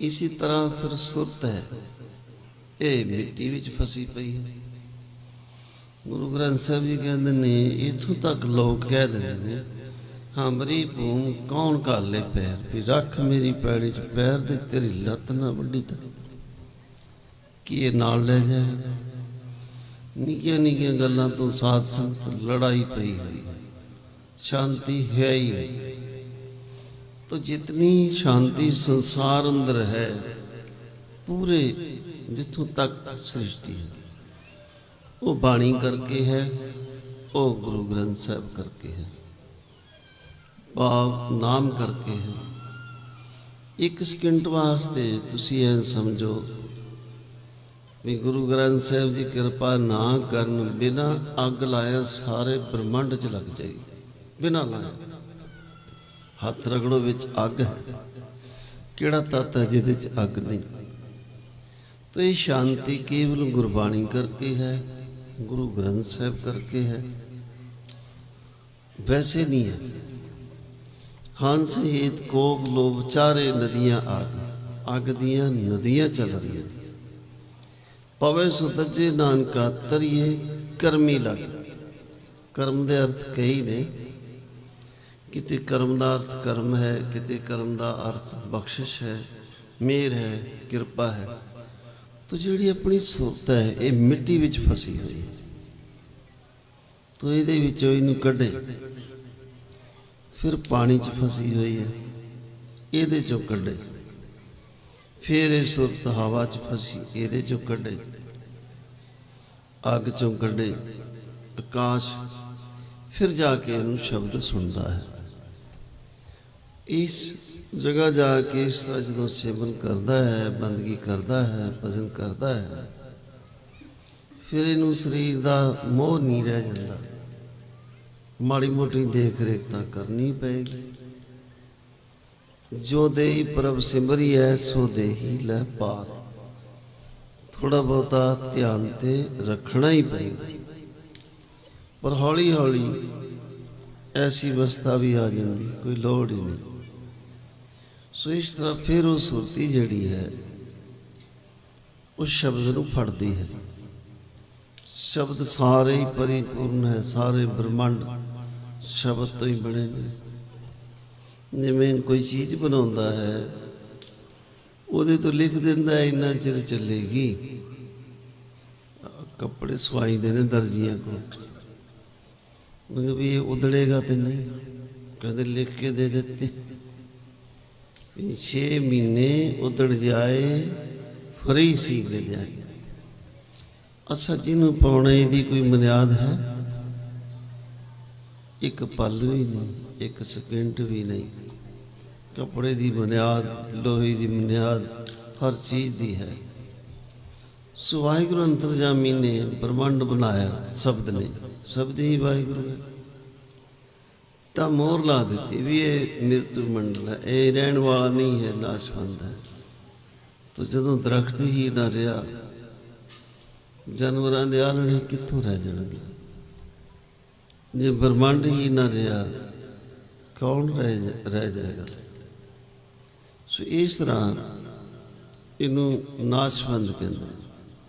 ਇਸੇ ਤਰ੍ਹਾਂ ਫਿਰ ਸੁਰਤ ਹੈ। ਇਹ ਮਿੱਟੀ ਵਿੱਚ ਫਸੀ ਪਈ ਹੈ। ਗੁਰੂ ਗ੍ਰੰਥ ਸਾਹਿਬ ਜੀ ਕਹਿੰਦੇ ਨੇ, ਇਥੋਂ ਤੱਕ ਲੋਕ ਕਹਿ ਦਿੰਦੇ ਨੇ, ਹਮਰੀ ਭੂਮ ਕੌਣ ਕਾਲੇ ਪੈਰ? ਵੀ ਰੱਖ ਮੇਰੀ ਪੈੜੀ ਚ ਪੈਰ ਦੇ ਤੇਰੀ ਲੱਤ ਨਾ ਵੱਡੀ ਤਾਂ ਕੀ ਇਹ ਨਾਲ ਲੈ ਜਾਏ? ਨਿੱਕੀਆਂ ਨਿੱਕੀਆਂ ਗੱਲਾਂ ਤੋਂ ਸਾਧ ਸੰਗਤ ਲੜਾਈ ਪਈ ਹੋਈ ਸ਼ਾਂਤੀ ਹੈ ਹੀ ਨਹੀਂ। तो जितनी शांति संसार अंदर है पूरे जिथों तक सृष्टि है वो बाणी करके है वो गुरु ग्रंथ साहब करके है ਭਾਵ ਨਾਮ ਕਰਕੇ ਹੈ ਇੱਕ ਸਕਿੰਟ ਵਾਸਤੇ ਤੁਸੀਂ ਇਹ ਸਮਝੋ ਵੀ ਗੁਰੂ ਗ੍ਰੰਥ ਸਾਹਿਬ ਜੀ ਕਿਰਪਾ ਨਾ ਕਰਨ ਬਿਨਾ ਅੱਗ ਲਾਇਆ ਸਾਰੇ ਬ੍ਰਹਮੰਡ 'ਚ ਲੱਗ ਜਾਏਗੀ ਬਿਨਾ ਲਾਇਆ ਹੱਥ ਰਗੜੋ ਵਿੱਚ ਅੱਗ ਹੈ। ਕਿਹੜਾ ਤੱਤ ਹੈ ਜਿਹਦੇ 'ਚ ਅੱਗ ਨਹੀਂ? ਤੋ ਇਹ ਸ਼ਾਂਤੀ ਕੇਵਲ ਗੁਰਬਾਣੀ ਕਰਕੇ ਹੈ, ਗੁਰੂ ਗ੍ਰੰਥ ਸਾਹਿਬ ਕਰਕੇ ਹੈ। ਵੈਸੇ ਨਹੀਂ ਹੈ। ਹੰਸ ਹੇਤ ਕੋਪ ਲੋਭ ਚਾਰੇ ਨਦੀਆਂ ਅੱਗ ਅੱਗ ਦੀਆਂ ਨਦੀਆਂ ਚੱਲ ਰਹੀਆਂ। ਪਵੇ ਸੁਤਜੇ ਨਾਨਕਾ ਤਰੀਏ ਕਰਮੀ ਲੱਗ। ਕਰਮ ਦੇ ਅਰਥ ਕਈ ਨੇ ਕਿਤੇ ਕਰਮ ਦਾ ਅਰਥ ਕਰਮ ਹੈ, ਕਿਤੇ ਕਰਮ ਦਾ ਅਰਥ ਬਖਸ਼ਿਸ਼ ਹੈ ਮਿਹਰ ਹੈ, ਕਿਰਪਾ ਹੈ। ਤੋ ਜਿਹੜੀ ਆਪਣੀ ਸੁਰਤ ਹੈ, ਇਹ ਮਿੱਟੀ ਵਿੱਚ ਫਸੀ ਹੋਈ ਹੈ। ਤੋ ਇਹਦੇ ਵਿੱਚੋਂ ਇਹਨੂੰ ਕੱਢੇ। ਫਿਰ ਪਾਣੀ 'ਚ ਫਸੀ ਹੋਈ ਹੈ। ਇਹਦੇ 'ਚੋਂ ਕੱਢੇ। ਫਿਰ ਇਹ ਸੁਰਤ ਹਵਾ 'ਚ ਫਸੀ, ਇਹਦੇ 'ਚੋਂ ਕੱਢੇ। ਅੱਗ 'ਚੋਂ ਕੱਢੇ। ਆਕਾਸ਼। ਫਿਰ ਜਾ ਕੇ ਇਹਨੂੰ ਸ਼ਬਦ ਸੁਣਦਾ ਹੈ। ਇਸ ਜਗ੍ਹਾ ਜਾ ਕੇ ਇਸ ਤਰ੍ਹਾਂ ਜਦੋਂ ਸੇਵਨ ਕਰਦਾ ਹੈ, ਬੰਦਗੀ ਕਰਦਾ ਹੈ, ਭਜਨ ਕਰਦਾ ਹੈ, ਫਿਰ ਇਹਨੂੰ ਸਰੀਰ ਦਾ ਮੋਹ ਨਹੀਂ ਰਹਿ ਜਾਂਦਾ। ਮਾੜੀ ਮੋਟੀ ਦੇਖ ਰੇਖ ਤਾਂ ਕਰਨੀ ਪਏਗੀ। ਜੋ ਦੇਹੀ ਪ੍ਰਭ ਸਿਮਰੀ ਐ ਸੋ ਦੇਹੀ ਲੈ ਪਾਰ। ਥੋੜਾ ਬਹੁਤਾ ਧਿਆਨ ਤੇ ਰੱਖਣਾ ਹੀ ਪਏਗਾ। ਪਰ ਹੌਲੀ ਹੌਲੀ ਐਸੀ ਅਵਸਥਾ ਵੀ ਆ ਜਾਂਦੀ, ਕੋਈ ਲੋੜ ਹੀ ਨਹੀਂ। ਸੋ ਇਸ ਤਰ੍ਹਾਂ ਫਿਰ ਉਹ ਸੁਰਤੀ ਜਿਹੜੀ ਹੈ, ਉਸ ਸ਼ਬਦ ਨੂੰ ਫੜਦੀ ਹੈ। ਸ਼ਬਦ ਸਾਰੇ ਹੀ ਪਰਿਪੂਰਨ ਹੈ, ਸਾਰੇ ਬ੍ਰਹਮੰਡ ਸ਼ਬਦ ਤੋਂ ਹੀ ਬਣੇ ਨੇ। ਜਿਵੇਂ ਕੋਈ ਚੀਜ਼ ਬਣਾਉਂਦਾ ਹੈ, ਉਹਦੇ ਤੋਂ ਲਿਖ ਦਿੰਦਾ ਹੈ, ਇੰਨਾ ਚਿਰ ਚੱਲੇਗੀ। ਕੱਪੜੇ ਸਵਾਈ ਦੇ ਨੇ ਦਰਜੀਆਂ ਕੋਲ। ਮੈਂ ਵੀ ਇਹ ਉਧੜੇਗਾ ਤੇ ਨਹੀਂ ਕਹਿੰਦੇ ਲਿਖ ਕੇ ਦੇ ਦਿੱਤੇ। ਵੀ 6 ਮਹੀਨੇ ਉਧੜ ਜਾਏ, ਫਰੀ ਸੀ ਲੈ ਜਾਏ ਅੱਛਾ, ਜਿਹਨੂੰ ਪਾਉਣੇ ਦੀ ਕੋਈ ਬੁਨਿਆਦ ਹੈ? ਇੱਕ ਪਲ ਵੀ ਨਹੀਂ, ਇੱਕ ਸਕਿੰਟ ਵੀ ਨਹੀਂ। ਕੱਪੜੇ ਦੀ ਬੁਨਿਆਦ ਲੋਹੇ ਦੀ ਬੁਨਿਆਦ ਹਰ ਚੀਜ਼ ਦੀ ਹੈ। ਸੋ ਵਾਹਿਗੁਰੂ ਅੰਤਰਜਾਮੀ ਨੇ ਬ੍ਰਹਮੰਡ ਬਣਾਇਆ ਸ਼ਬਦ ਨੇ। ਸ਼ਬਦ ਹੀ ਵਾਹਿਗੁਰੂ ਹੈ। ਤਾਂ ਮੋਹਰ ਲਾ ਦਿੱਤੀ ਵੀ ਇਹ ਮਿਰਤੂ ਮੰਡਲ ਹੈ, ਇਹ ਰਹਿਣ ਵਾਲਾ ਨਹੀਂ ਹੈ ਨਾਸ਼ਵੰਦ ਹੈ। ਤੋ ਜਦੋਂ ਦਰਖਤ ਹੀ ਨਾ ਰਿਹਾ, ਜਾਨਵਰਾਂ ਦੇ ਆਲਣੇ ਕਿੱਥੋਂ ਰਹਿ ਜਾਣਗੇ? ਜੇ ਬ੍ਰਹਮੰਡ ਹੀ ਨਾ ਰਿਹਾ, ਕੌਣ ਰਹਿ ਰਹਿ ਜਾਏਗਾ? ਸੋ ਇਸ ਤਰ੍ਹਾਂ ਇਹਨੂੰ ਨਾਸ਼ਵੰਦ ਕਹਿੰਦੇ